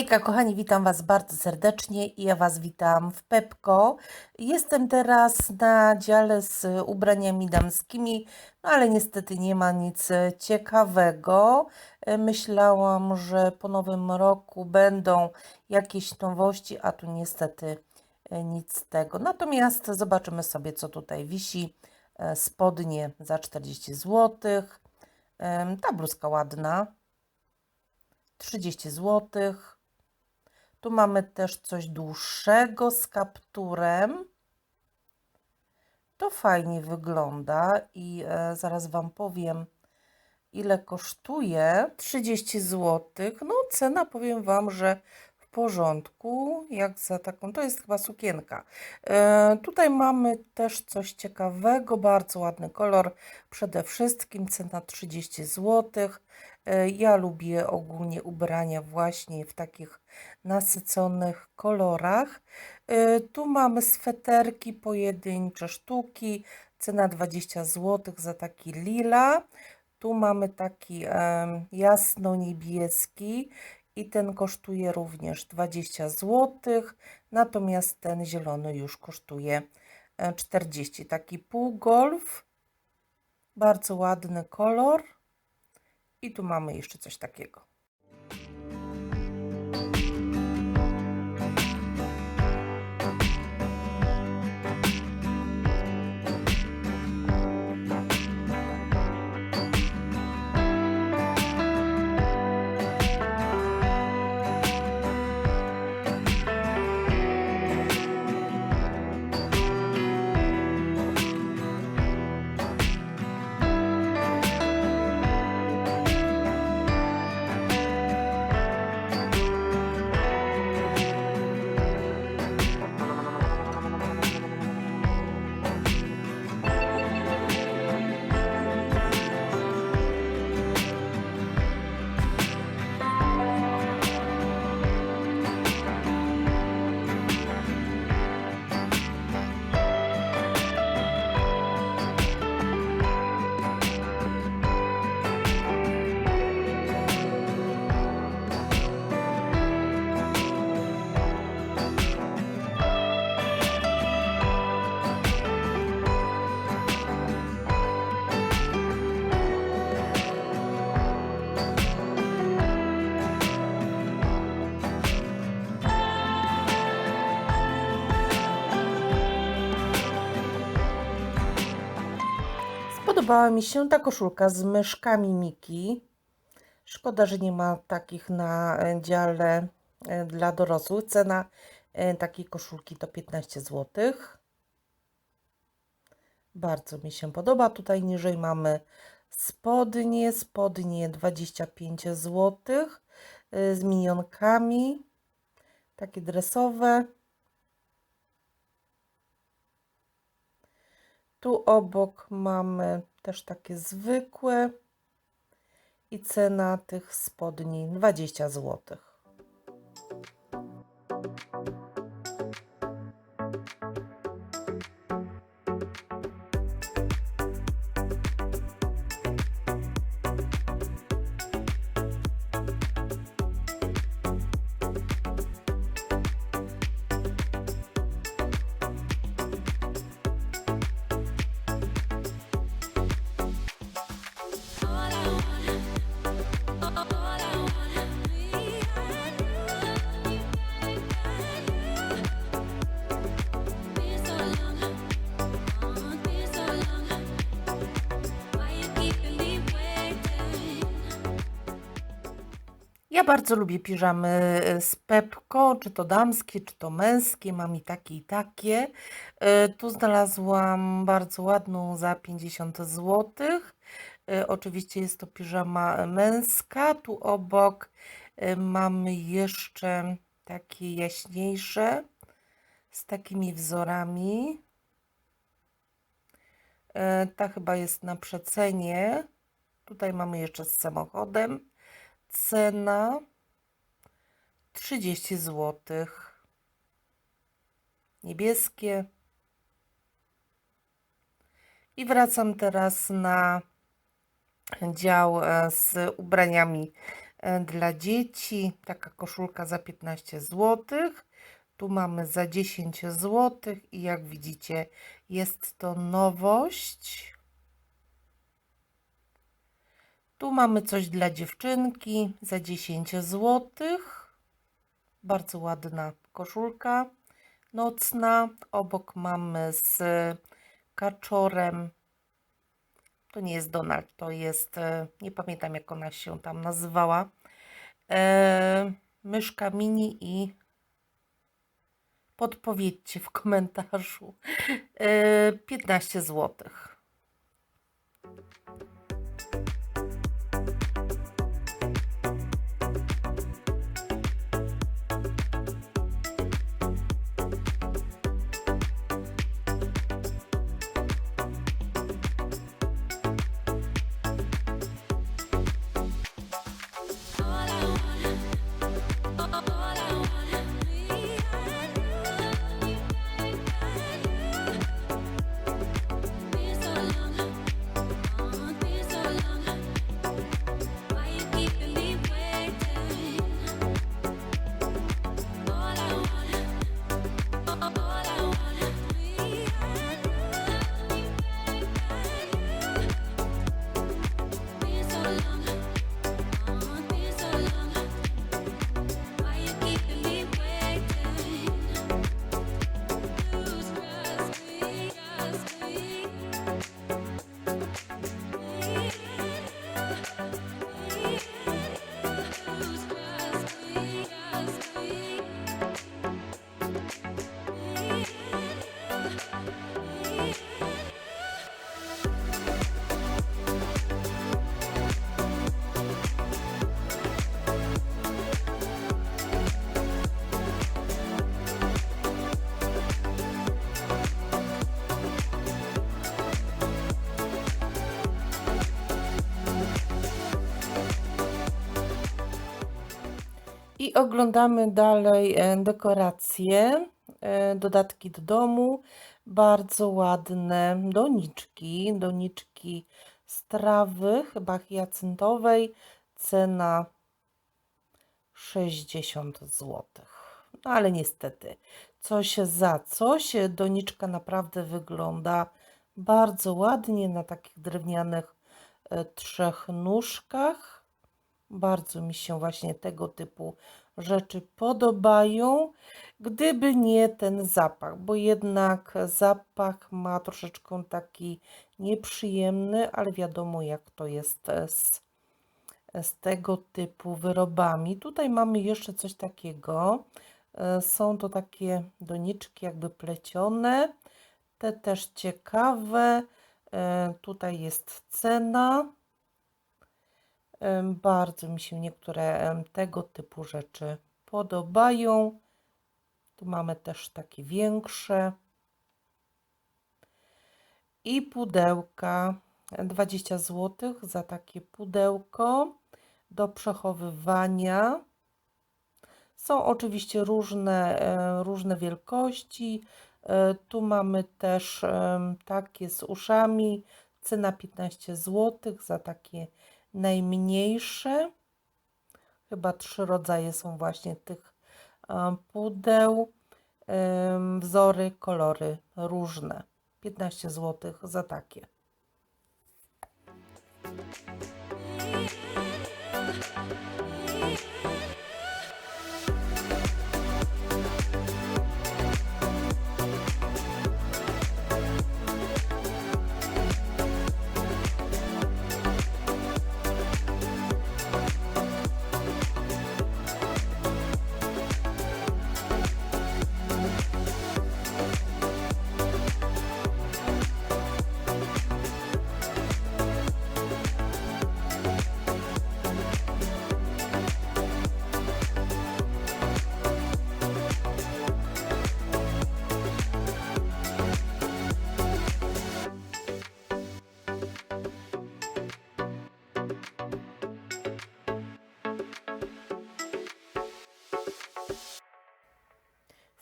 Hejka, kochani, witam Was bardzo serdecznie i ja Was witam w Pepko. Jestem teraz na dziale z ubraniami damskimi, no ale niestety nie ma nic ciekawego. E, Myślałam, że po nowym roku będą jakieś nowości, a tu niestety e, nic z tego. Natomiast zobaczymy sobie, co tutaj wisi. E, Spodnie za 40 zł. Ta bluzka ładna. 30 zł. Tu mamy też coś dłuższego z kapturem. To fajnie wygląda i e, zaraz Wam powiem, ile kosztuje. 30 zł. No, cena powiem Wam, że w porządku, jak za taką, to jest chyba sukienka. E, tutaj mamy też coś ciekawego, bardzo ładny kolor. Przede wszystkim cena 30 zł. E, Ja lubię ogólnie ubrania właśnie w takich nasyconych kolorach. E, Tu mamy sweterki pojedyncze sztuki, cena 20 zł za taki lila. Tu mamy taki jasno-niebieski i ten kosztuje również 20 zł, natomiast ten zielony już kosztuje e, 40. Taki półgolf, bardzo ładny kolor. I tu mamy jeszcze coś takiego. Spodobała mi się ta koszulka z myszkami Miki. Szkoda, że nie ma takich na e, dziale e, dla dorosłych. Cena e, takiej koszulki to 15 zł. Bardzo mi się podoba. Tutaj niżej mamy spodnie, spodnie 25 zł z minionkami. Takie dresowe. Tu obok mamy też takie zwykłe i cena tych spodni 20 zł. Ja bardzo lubię piżamy e, z Pepko, czy to damskie, czy to męskie. Mam i takie, i takie. E, Tu znalazłam bardzo ładną za 50 zł. Oczywiście jest to piżama męska. Tu obok e, mamy jeszcze takie jaśniejsze z takimi wzorami. E, Ta chyba jest na przecenie. Tutaj mamy jeszcze z samochodem. Cena 30 zł. Niebieskie. I wracam teraz na dział e, z ubraniami e, dla dzieci. Taka koszulka za 15 zł. Tu mamy za 10 zł i jak widzicie jest to nowość. Tu mamy coś dla dziewczynki za 10 zł. Bardzo ładna koszulka nocna. Obok mamy z kaczorem. To nie jest Donald, to jest, e, nie pamiętam jak ona się tam nazywała. E, myszka mini i podpowiedzcie w komentarzu. E, 15 złotych. Oglądamy dalej e, dekoracje, e, dodatki do domu. Bardzo ładne doniczki, doniczki z trawy, chyba hiacyntowej. Cena 60 zł. No ale niestety, coś za coś. Doniczka naprawdę wygląda bardzo ładnie na takich drewnianych e, trzech nóżkach. Bardzo mi się właśnie tego typu rzeczy podobają, gdyby nie ten zapach, bo jednak zapach ma troszeczkę taki nieprzyjemny, ale wiadomo jak to jest e, z, z tego typu wyrobami. Tutaj mamy jeszcze coś takiego. E, Są to takie doniczki jakby plecione. Te też ciekawe. E, Tutaj jest cena. Bardzo mi się niektóre tego typu rzeczy podobają. Tu mamy też takie większe. I pudełka. 20 zł za takie pudełko do przechowywania. Są oczywiście różne, e, różne wielkości. E, Tu mamy też takie z uszami. Cena 15 zł za takie najmniejsze. Chyba trzy rodzaje są właśnie tych em, pudeł. Em, Wzory, kolory różne. 15 zł za takie.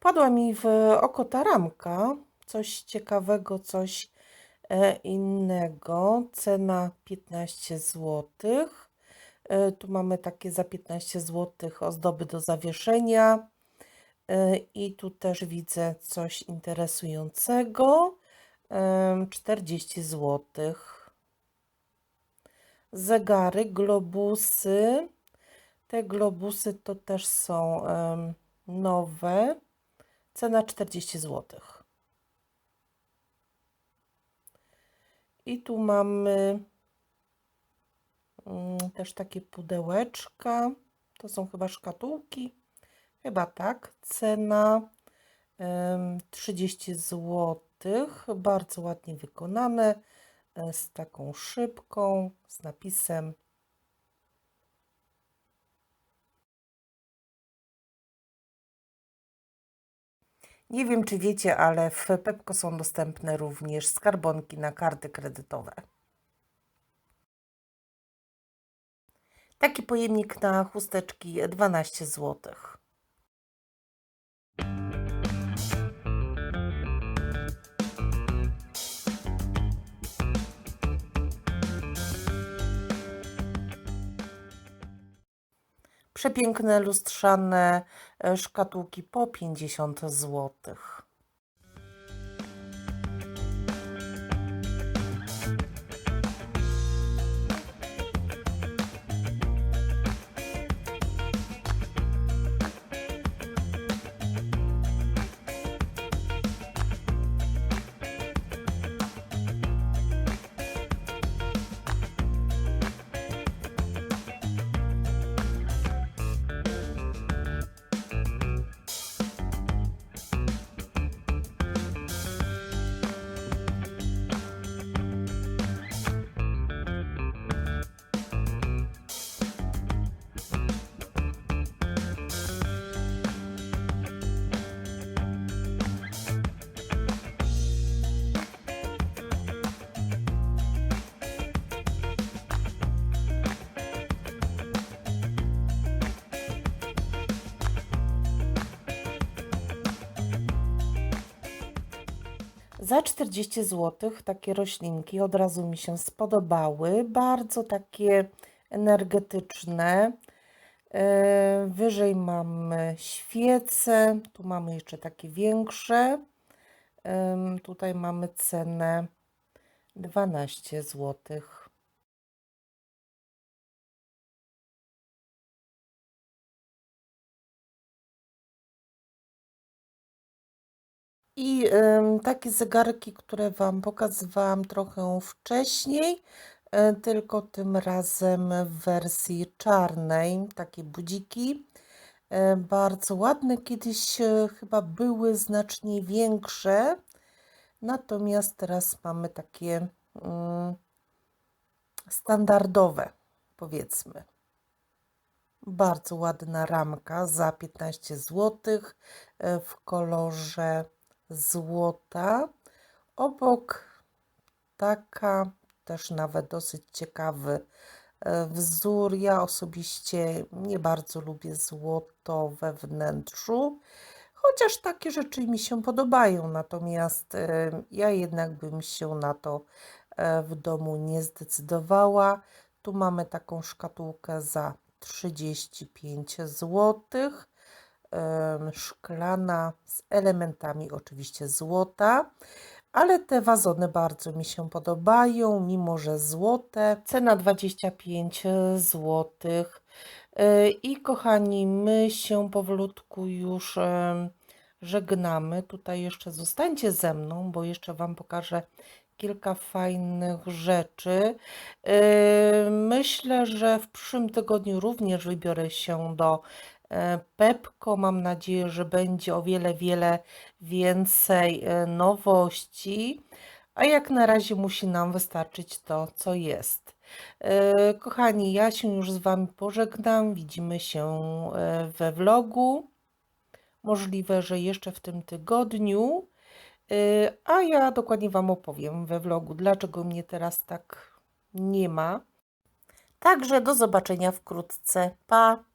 Wpadła mi w oko ta ramka. Coś ciekawego, coś e, innego. Cena 15 zł. E, Tu mamy takie za 15 zł ozdoby do zawieszenia. E, I tu też widzę coś interesującego. Em, 40 zł. Zegary, globusy. Te globusy to też są nowe. Cena 40 zł. I tu mamy mm, też takie pudełeczka. To są chyba szkatułki. Chyba tak. Cena em, 30 zł. Bardzo ładnie wykonane. e, Z taką szybką, z napisem. Nie wiem, czy wiecie, ale w Pepko są dostępne również skarbonki na karty kredytowe. Taki pojemnik na chusteczki 12 zł. Przepiękne lustrzane e, szkatułki po 50 zł. Za 40 zł takie roślinki od razu mi się spodobały. Bardzo takie energetyczne. E, Wyżej mamy świece, tu mamy jeszcze takie większe. Tutaj mamy cenę 12 zł. I takie zegarki, które Wam pokazywałam trochę wcześniej, e, tylko tym razem w wersji czarnej, takie budziki. E, Bardzo ładne, kiedyś e, chyba były znacznie większe, natomiast teraz mamy takie mm, standardowe, powiedzmy. Bardzo ładna ramka za 15 zł w kolorze złota. Obok taka też nawet dosyć ciekawy e, wzór. Ja osobiście nie bardzo lubię złoto we wnętrzu, chociaż takie rzeczy mi się podobają. Natomiast e, ja jednak bym się na to e, w domu nie zdecydowała. Tu mamy taką szkatułkę za 35 zł. Szklana z elementami oczywiście złota, ale te wazony bardzo mi się podobają, mimo że złote. Cena 25 zł. I kochani, my się powolutku już żegnamy. Tutaj jeszcze zostańcie ze mną, bo jeszcze Wam pokażę kilka fajnych rzeczy. Yy, Myślę, że w przyszłym tygodniu również wybiorę się do Pepko. Mam nadzieję, że będzie o wiele, wiele więcej e, nowości. A jak na razie musi nam wystarczyć to, co jest. E, Kochani, ja się już z Wami pożegnam. Widzimy się e, we vlogu. Możliwe, że jeszcze w tym tygodniu. A ja dokładnie Wam opowiem we vlogu, dlaczego mnie teraz tak nie ma. Także do zobaczenia wkrótce. Pa!